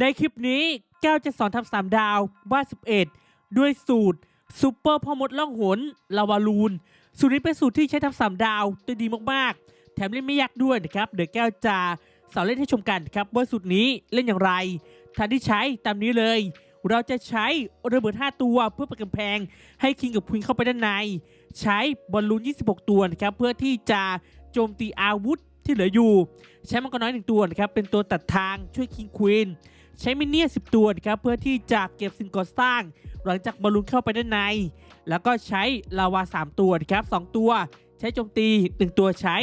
ในคลิปนี้แก้วจะสอนทำสามดาวบ้าน11 ด้วยสูตรซูเปอร์พ่อมดล่องหนลาวาลูน สูตรนี้เป็นสูตรที่ใช้ทำสามดาวได้ดีมากๆ แถมเล่นไม่ยากด้วยนะครับ เดี๋ยวแก้วจะสอนเล่นให้ชมกันครับว่าสูตรนี้เล่นอย่างไรทางที่ใช้ตามนี้เลย เราจะใช้ระเบิด 5 ตัวเพื่อปิดกำแพง ให้คิงกับควีนเข้าไปด้านใน ใช้บอลลูน 26 ตัวนะครับเพื่อที่จะโจมตีอาวุธที่เหลืออยู่ ใช้มังกรน้อยหนึ่งตัวนะครับเป็นตัวตัดทางช่วยคิงควีน ใช้มินเนี่ยน10 ตัวนะครับเพื่อที่จะเก็บสิ่งก่อสร้าง หลังจากบอลลูนเข้าไปด้านใน แล้วก็ใช้ลาวา 3 ตัวนะครับ2ตัว ใช้โจมตี 1 ตัวใช้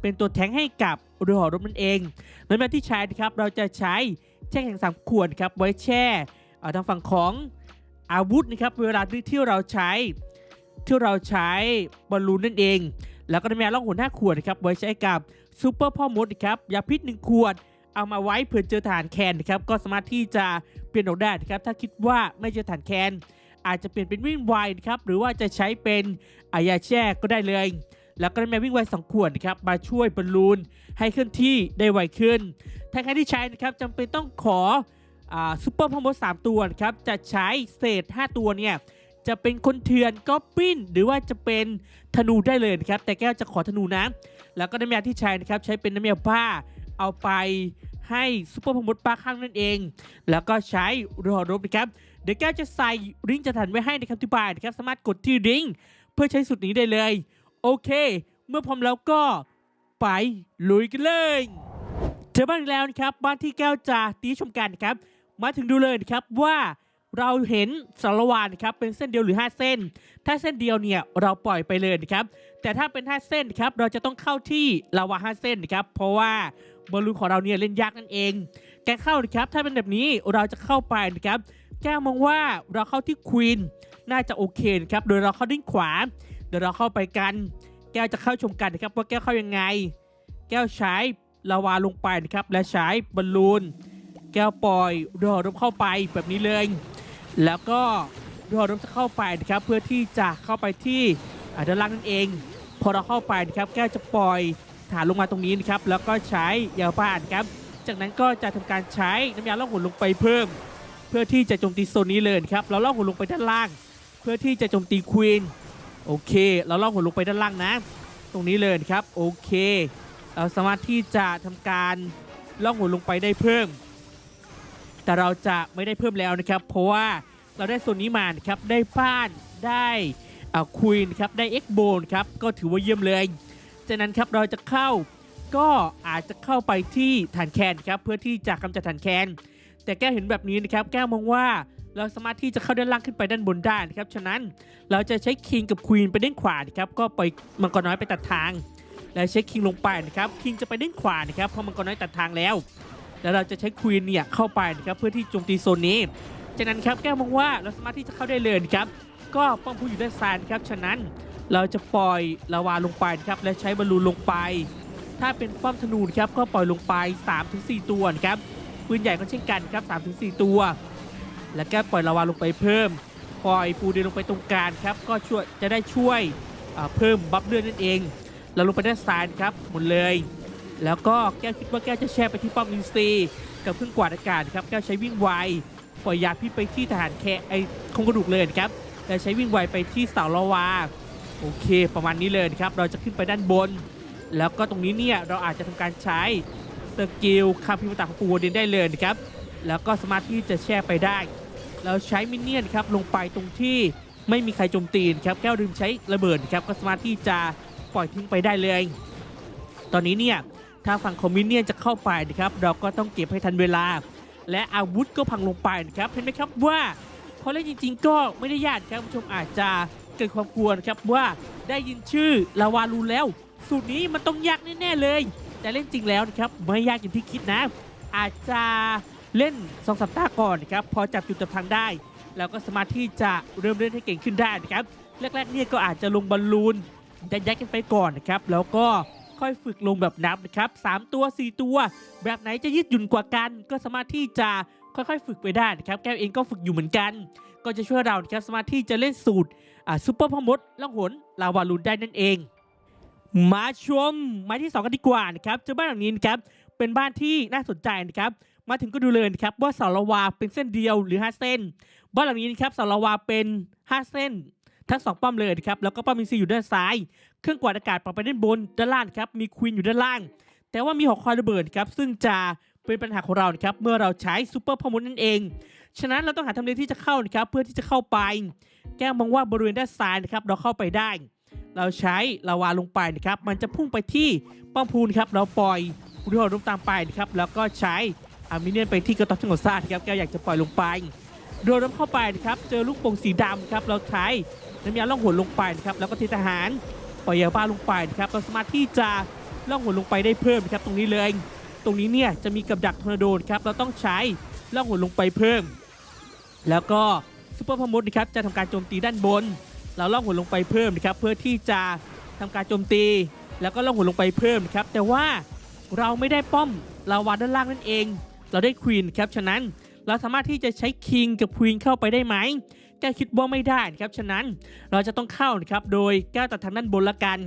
เป็นตัวแทงให้กับเรือหอรบนั่นเองในแบบที่ใช้นะครับเราจะใช้แช่แข็งสามขวดครับไว้แช่ทางฝั่งของอาวุธนะครับเวลาที่ที่เราใช้ที่เราใช้บอลลูนนั่นเอง แล้วก็ใน้ำยาล่องหน5ขวดนะครับไว้ใช้กับซูเปอร์พ่อมดนะครับยาพิษ 1 ขวด เอามาไว้เผื่อเจอฐานแคนนะครับก็สามารถที่จะเปลี่ยนออกได้นะครับถ้าคิดว่าไม่เจอฐานแคนอาจจะเปลี่ยนเป็นวิ่งไวนะครับหรือว่าจะใช้เป็นอายาแช่ก็ได้เลย แล้วก็ได้แมวิ่งไว2ขวดนะครับมาช่วยบอลลูนให้เคลื่อนที่ได้ไวขึ้น ถ้าใครที่ใช้นะครับจำเป็นต้องขอซูเปอร์พอมด3ตัวครับจะใช้เศษ 5 ตัวเนี่ยจะเป็นคนเถื่อนก็ปิ้น หรือว่าจะเป็นธนูได้เลยนะครับแต่แก้วจะขอธนูนะ แล้วก็น้ำยาที่ใช้นะครับใช้เป็นน้ำยาผ้าเอาไป ให้ซูเปอร์พอมดป้าข้างนั่นเอง แล้วก็ใช้รอรบนะครับ เดี๋ยวแก้วจะใส่ลิงจะถันไว้ให้นะครับที่บายนะครับ สามารถกดที่ลิงเพื่อใช้สูตรนี้ได้เลย โอเค เมื่อพร้อมแล้วก็ไปลุยกันเลยเจอบ้านแล้วนะครับ บ้านที่แก้วจะตีชมกันนะครับ มาถึงดูเลยนะครับว่าเราเห็นสารวานครับเป็นเส้นเดียวหรือ 5 เส้น ถ้าเส้นเดียวเนี่ยเราปล่อยไปเลยนะครับ แต่ถ้าเป็น 5 เส้นครับเราจะต้องเข้าที่ลาวา5เส้นนะครับ เพราะว่า บอลลูนของเราเนี่ยเล่นยากนั่นเอง แกเข้านะครับถ้าเป็นแบบนี้เราจะเข้าไปนะครับแก้มองว่าเราเข้าที่ควีนน่าจะโอเคนะครับโดยเราเข้าด้านขวา เดี๋ยวเราเข้าไปกัน แก้วจะเข้าชมกันนะครับว่าแก้วเข้ายังไง แก้วใช้ลาวาลงไปนะครับและใช้บอลลูนแก้วปล่อยรอรบเข้าไปแบบนี้เลย แล้วก็รอรบจะเข้าไปนะครับเพื่อที่จะเข้าไปที่อ่าด้านล่างนั่นเอง พอเราเข้าไปนะครับแก้วจะปล่อย ฐานลงมาตรงนี้นะครับ แล้วก็ใช้ยาบ้านครับ จากนั้นก็จะทำการใช้น้ำยาล่องหนลงไปเพิ่ม เพื่อที่จะโจมตีโซนนี้เลยครับ เราล่องหนลงไปด้านล่าง เพื่อที่จะโจมตีควีน โอเค เราล่องหนลงไปด้านล่างนะ ตรงนี้เลยครับ โอเค เราสามารถที่จะทำการล่องหนลงไปได้เพิ่ม แต่เราจะไม่ได้เพิ่มแล้วนะครับ เพราะว่าเราได้โซนนี้มานครับ ได้บ้าน ได้ควีนครับ ได้เอ็กโบนครับ ก็ถือว่าเยี่ยมเลย จากนั้นครับเราจะเข้าก็อาจจะเข้าไปที่ฐานแคนครับเพื่อที่จะกำจัดฐานแคนแต่แก้วเห็นแบบนี้นะครับแก้วมองว่าเราสามารถที่จะเข้าด้านล่างขึ้นไปด้านบนได้นะครับฉะนั้นเราจะใช้คิงกับควีนไปด้านขวานะครับก็ปล่อยมังกรน้อยไปตัดทาง แล้วใช้คิงลงไปนะครับคิงจะไปด้านขวานะครับเพราะมังกรน้อยตัดทางแล้ว แล้วเราจะใช้ควีนเนี่ยเข้าไปนะครับเพื่อที่โจมตีโซนนี้จากนั้นครับแก้วมองว่าเราสามารถที่จะเข้าได้เลยครับก็ป้องผู้อยู่ด้านซ้ายครับฉะนั้น เราจะปล่อยลาวาลงไปครับและใช้บอลลูนลงไป ถ้าเป็นป้อมธนูครับก็ปล่อยลงไป 3-4 ตัวครับปืนใหญ่ก็เช่นกันครับ 3-4 ตัว แล้วก็ปล่อยลาวาลงไปเพิ่ม ปล่อยปูเดินลงไปตรงกลางครับก็ช่วยจะได้ช่วยเพิ่มบัฟเลือดนั่นเองแล้วลงไปด้านซ้ายครับหมดเลย แล้วก็แก้วคิดว่าแก้วจะแช่ไปที่ป้อมอินซีกับเครื่องกวาดอากาศครับแก้วใช้วิ่งไวปล่อยยาพิษไปที่ทหารแคไอโครงกระดูกเลยครับและใช้วิ่งไวไปที่เสาลาวา โอเคประมาณนี้เลยนะครับ เราจะขึ้นไปด้านบน แล้วก็ตรงนี้เนี่ยเราอาจจะทำการใช้สกิลคาพิมตาของปูวดินได้เลยนะครับ แล้วก็สามารถที่จะแช่ไปได้ เราใช้มินเนี่ยนครับลงไปตรงที่ไม่มีใครโจมตีนครับแก้วลืมใช้ระเบิดครับก็สามารถที่จะปล่อยทิ้งไปได้เลย ตอนนี้เนี่ยถ้าฝั่งคอมมินเนี่ยจะเข้าไปนะครับเราก็ต้องเก็บให้ทันเวลา และอาวุธก็พังลงไปนะครับเห็นไหมครับว่าพอเล่นจริง ๆ ก็ไม่ได้ยากครับคุณผู้ชมอาจจะ เกิดความกลัวนะครับว่าได้ยินชื่อลาวาลูแล้ว สูตรนี้มันต้องยากแน่ๆเลย แต่เล่นจริงแล้วนะครับไม่ยากอย่างที่คิดนะ อาจจะเล่นสองสัปดาห์ก่อนนะครับพอจับจุดจับทางได้แล้วก็สามารถที่จะเริ่มเล่นให้เก่งขึ้นได้นะครับแรกๆเนี่ยก็อาจจะลงบอลลูนจะยัดกันไปก่อนนะครับแล้วก็ค่อยฝึกลงแบบนับนะครับสามตัว 4 ตัว แบบไหนจะยืดหยุ่นกว่ากัน ก็สามารถที่จะค่อยๆ ฝึกไปได้นะครับแก้วเองก็ฝึกอยู่เหมือนกัน ก็จะช่วยเรานะครับสามารถที่จะเล่นสูตร ซุปเปอร์พ่อมดล่องหนลาวาลูนได้นั่นเอง มาชมไม้ที่ 2 กันดีกว่านะครับเจอบ้านหลังนี้นะครับเป็นบ้านที่น่าสนใจนะครับมาถึงก็ดูเลยนะครับว่าเสาละวาเป็นเส้นเดียวหรือ 5 เส้น บ้านหลังนี้นะครับเสาละวาเป็น 5 เส้น ทั้งสองป้อมเลยนะครับแล้วก็ป้อมอินซีอยู่ด้านซ้าย เครื่องกวาดอากาศปรับไปด้านบนด้านล่างครับมีควีนอยู่ด้านล่าง แต่ว่ามีหอคอยระเบิดครับซึ่งจะเป็นปัญหาของเรานะครับเมื่อเราใช้ซูเปอร์พอมุนนั่นเอง ฉะนั้นเราต้องหาทำเลที่จะเข้านะครับเพื่อที่จะเข้าไป แก้มองว่าบริเวณด้านซ้ายนะครับเราเข้าไปได้ เราใช้ลาวาลงไปนะครับมันจะพุ่งไปที่ป้อมพูนครับเราปล่อยอุทหรมตามไปนะครับแล้วก็ใช้อามิเนียนไปที่กระต๊อบทั้งหมดซาครับแก้วอยากจะปล่อยลงไปโดยน้ำเข้าไปนะครับเจอลูกโป่งสีดำครับเราใช้น้ำยาล่องหนลงไปนะครับแล้วก็เททหารปล่อยยาบ้าลงไปนะครับเราสามารถที่จะล่องหนลงไปได้เพิ่มนะครับตรงนี้เลย ตรงนี้เนี่ยจะมีกับดักทอร์นาโดนครับเราต้องใช้ล่องหนลงไปเพิ่ม แล้วก็ ซูเปอร์พมุดนะครับจะทำการโจมตีด้านบน เราล่องหนลงไปเพิ่มนะครับเพื่อที่จะทำการโจมตี แล้วก็ล่องหนลงไปเพิ่มนะครับแต่ว่าเราไม่ได้ป้อมลาวาด้านล่างนั่นเอง เราได้ควีนครับฉะนั้นเราสามารถที่จะใช้คิงกับควีนเข้าไปได้ไหมแก้วคิดว่าไม่ได้ครับฉะนั้นเราจะต้องเข้านะครับโดยแก้วตัดทางด้านบนละกัน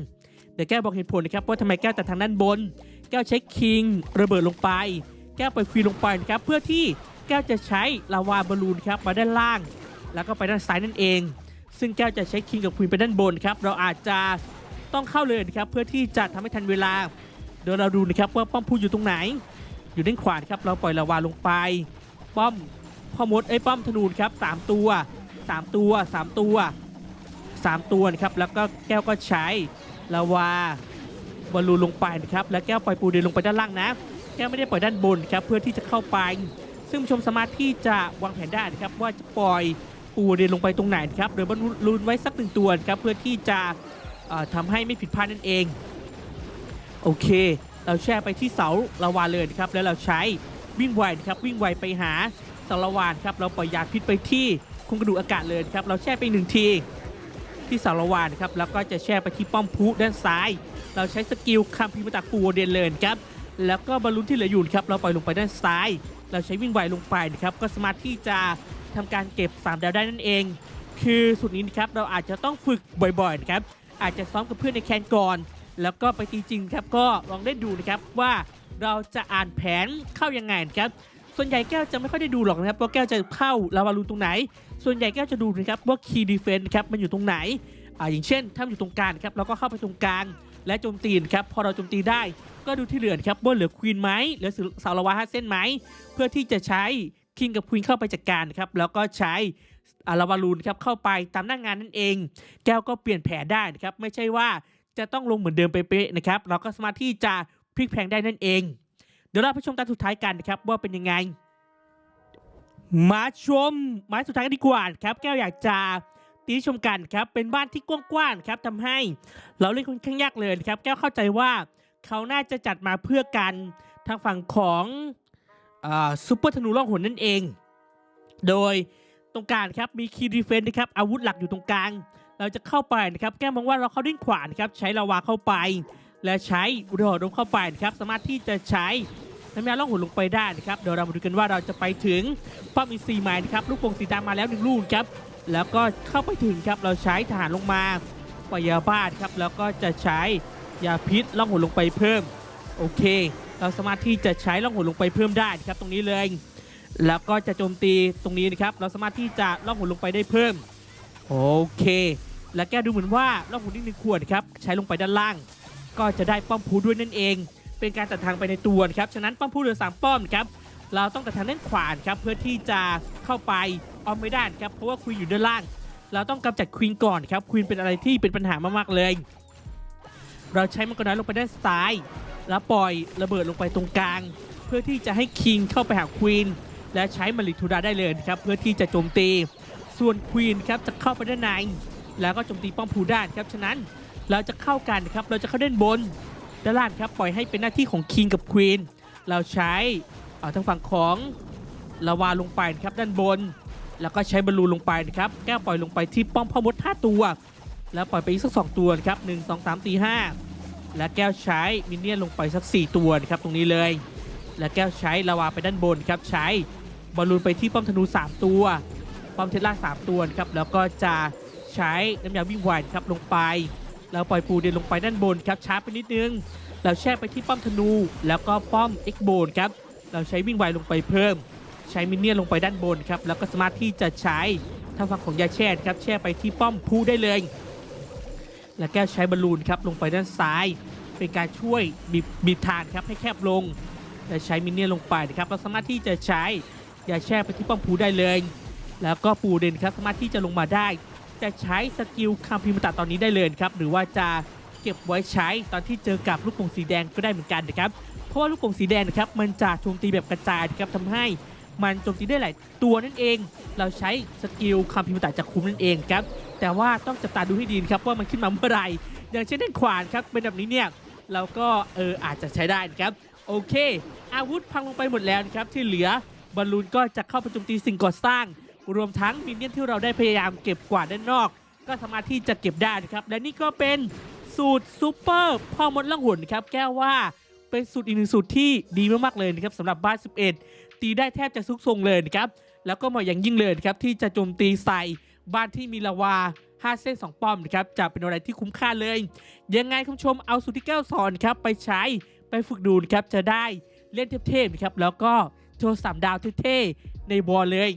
เดี๋ยวแก้วบอกเหตุผลนะครับว่าทำไมแก้วตัดทางด้านบน แก้วใช้คิงระเบิดลงไป แก้วปล่อยควีนลงไปนะครับเพื่อที่แก้วจะใช้ลาวาบอลลูนครับมาด้านล่าง แล้วก็ไปด้านซ้ายนั่นเอง ซึ่งแก้วจะใช้คิงกับควีนไปด้านบนครับเราอาจจะต้องเข้าเลยนะครับเพื่อที่จะทำให้ทันเวลาเดี๋ยวเราดูนะครับว่าป้อมพูอยู่ตรงไหน อยู่ด้านขวานครับเราปล่อยลาวาลงไป ป้อมพ่อมดไอ้ป้อมธนูนครับสามตัวสามตัวสามตัวสามตัวนะครับแล้วก็แก้วก็ใช้ลาวาบอลลูนลงไปนะครับแล้วแก้วปล่อยปูเดนลงไปด้านล่างนะแก้วไม่ได้ปล่อยด้านบนครับเพื่อที่จะเข้าไป ซึ่งผู้ชมสามารถที่จะวางแผนได้นะครับว่าจะปล่อย ปูเดนลงไปตรงไหนครับโดยบอลลูนไว้สักหนึ่งตัวครับเพื่อที่จะเอ่อทำให้ไม่ผิดพลาดนั่นเอง โอเค เราแช่ไปที่เสาละวานเลยครับแล้วเราใช้วิ่งไวครับวิ่งไวไปหาเสาละวานครับเราปล่อยยาพิษไปที่โครงกระดูกอากาศเลยครับเราแช่ไปหนึ่งทีที่เสาละวานครับแล้วก็จะแช่ไปที่ป้อมพุด้านซ้าย เราใช้สกิลคัมพีมาจากปูเดนเลยนครับแล้วก็บอลลูนที่เหลืออยู่ครับเราปล่อยลงไปด้านซ้าย เราใช้วิ่งไวลงไปนะครับก็สามารถที่จะ ทำการเก็บ3ดาวได้นั่นเอง คือสุดนี้นะครับเราอาจจะต้องฝึกบ่อยๆนะครับอาจจะซ้อมกับเพื่อนในแคนก่อน แล้วก็ไปตีจริงครับก็ลองเล่นดูนะครับว่าเราจะอ่านแผนเข้ายังไงนะครับส่วนใหญ่แก้วจะไม่ค่อยได้ดูหรอกนะครับว่าแก้วจะเข้าลาวารูนตรงไหน ส่วนใหญ่แก้วจะดูนะครับว่าคีย์ดีเฟนต์ครับมันอยู่ตรงไหนอ่าอย่างเช่น ถ้ามันอยู่ตรงกลางครับเราก็เข้าไปตรงกลางและโจมตีนครับพอเราโจมตีได้ก็ดูที่เหลือนครับว่าเหลือควีนไหมเหลือสาวลาวาห้าเส้นไหมเพื่อที่จะใช้ คิงกับควีนเข้าไปจัดการนะครับแล้วก็ใช้อาลาวารูนครับเข้าไปตามหน้างานนั่นเอง แก้วก็เปลี่ยนแผนได้นะครับไม่ใช่ว่าจะต้องลงเหมือนเดิมเป๊ะๆนะครับเราก็สามารถที่จะพลิกแพลงได้นั่นเอง เดี๋ยวเราไปชมตอนสุดท้ายกันนะครับว่าเป็นยังไง มาชมไม้สุดท้ายกันดีกว่าครับแก้วอยากจะตีชมกันครับเป็นบ้านที่กว้างๆครับทำให้เราเล่นค่อนข้างยากเลยครับแก้วเข้าใจว่าเขาน่าจะจัดมาเพื่อกันทางฝั่งของ ซูเปอร์ธนูล่องหนนั่นเอง โดยตรงกลางครับมีคีย์ดีเฟนต์นะครับอาวุธหลักอยู่ตรงกลาง เราจะเข้าไปนะครับแก้มองว่าเราเข้าดิ้นขวานครับใช้ลาวาเข้าไป และใช้อุดรดมเข้าไปนะครับสามารถที่จะใช้น้ำยาล่องหนลงไปได้นะครับเดี๋ยวเรามาดูกันว่าเราจะไปถึงป้อมอีซีไมล์นะครับลูกโป่งสีดำมาแล้วหนึ่งลูกครับแล้วก็เข้าไปถึงครับเราใช้ทหารลงมาปล่อยยาบ้าครับแล้วก็จะใช้ยาพิษล่องหนลงไปเพิ่มโอเค เราสามารถที่จะใช้ล่องหนลงไปเพิ่มได้ครับตรงนี้เลย แล้วก็จะโจมตีตรงนี้นะครับ เราสามารถที่จะล่องหนลงไปได้เพิ่ม โอเค และแก้ดูเหมือนว่าล่องหนนิดหนึ่งขวดครับใช้ลงไปด้านล่าง ก็จะได้ป้อมพูด้วยนั่นเอง เป็นการตัดทางไปในตัวนะครับฉะนั้นป้อมพูเหลือสามป้อมครับเราต้องตัดทางด้านขวาครับเพื่อที่จะเข้าไปออมไม่ได้ครับเพราะว่าควีนอยู่ด้านล่าง เราต้องกำจัดควีนก่อนครับควีนเป็นอะไรที่เป็นปัญหามากๆเลย เราใช้มังกรน้อยลงไปด้านซ้าย แล้วปล่อยระเบิดลงไปตรงกลาง เพื่อที่จะให้คิงเข้าไปหาควีนและใช้มาริทูดาได้เลยครับเพื่อที่จะโจมตี ส่วนควีนครับจะเข้าไปด้านในแล้วก็โจมตีป้อมพูด้านครับฉะนั้นเราจะเข้ากันครับเราจะเข้าด้านบนด้านล่างครับปล่อยให้เป็นหน้าที่ของคิงกับควีนเราใช้เอ่อทางฝั่งของลาวาลงไปครับด้านบน แล้วก็ใช้บอลลูนลงไปนะครับแก้วปล่อยลงไปที่ป้อมพ่อมด5ตัว แล้วปล่อยไปอีกสักสองตัวครับหนึ่งสองสามสี่ห้า และแก้วใช้มินเนี่ยนลงไปสัก 4 ตัวนะครับตรงนี้เลย และแก้วใช้ลาวาไปด้านบนครับใช้บอลลูนไปที่ป้อมธนู 3 ตัว ป้อมเทสลา3ตัวครับแล้วก็จะใช้น้ำยาวิ่งไวครับลงไป แล้วปล่อยปูเดินลงไปด้านบนครับช้าไปนิดนึงเราแช่ไปที่ป้อมธนู แล้วก็ป้อมเอ็กโบนครับเราใช้วิ่งไวลงไปเพิ่ม ใช้มินเนี่ยนลงไปด้านบนครับแล้วก็สามารถที่จะใช้ทางฝั่งของยาแช่ครับแช่ไปที่ป้อมผู้ได้เลย แล้วแก้วใช้บอลลูนครับลงไปด้านซ้าย เป็นการช่วยบีบบีบทางครับให้แคบลง และใช้มินเนี่ยลงไปนะครับเราสามารถที่จะใช้ยาแช่ไปที่ป้อมผูได้เลย แล้วก็ปูเดนครับสามารถที่จะลงมาได้ จะใช้สกิลคาพิมตะตอนนี้ได้เลยครับหรือว่าจะเก็บไว้ใช้ตอนที่เจอกับลูกโป่งสีแดงก็ได้เหมือนกันนะครับเพราะว่าลูกโป่งสีแดงนะครับมันจะโจมตีแบบกระจายนะครับทำให้ มันโจมตีได้หลายตัวนั่นเอง เราใช้สกิลคาพิมพ์ตะจะคุ้มนั่นเองครับ แต่ว่าต้องจับตาดูให้ดีครับว่ามันขึ้นมาเมื่อไหร่ อย่างเช่นเด่นขวานครับเป็นแบบนี้เนี่ยเราก็เอออาจจะใช้ได้นะครับ โอเค อาวุธพังลงไปหมดแล้วนะครับที่เหลือบอลลูนก็จะเข้าไปโจมตีสิ่งก่อสร้าง รวมทั้งมินเนี่ยนที่เราได้พยายามเก็บกวาดด้านนอก ก็สามารถที่จะเก็บได้นะครับและนี่ก็เป็นสูตรซูเปอร์พ่อมดล่องหุ่นครับแก้วว่า เป็นสูตรอีกหนึ่งสูตรที่ดีมากๆเลยนะครับสำหรับบ้าน 11 ตีได้แทบจะซุกซงเลยนะครับแล้วก็เหมาะอย่างยิ่งเลยนะครับที่จะโจมตีใส่บ้านที่มีลาวา5 เส้น 2 ป้อมนะครับจะเป็นอะไรที่คุ้มค่าเลย ยังไงคุณผู้ชมเอาสูตรที่แก้วสอนครับไปใช้ไปฝึกดูนะครับจะได้เล่นเทพๆนะครับแล้วก็โชว์สามดาวเท่ๆในบอลเลย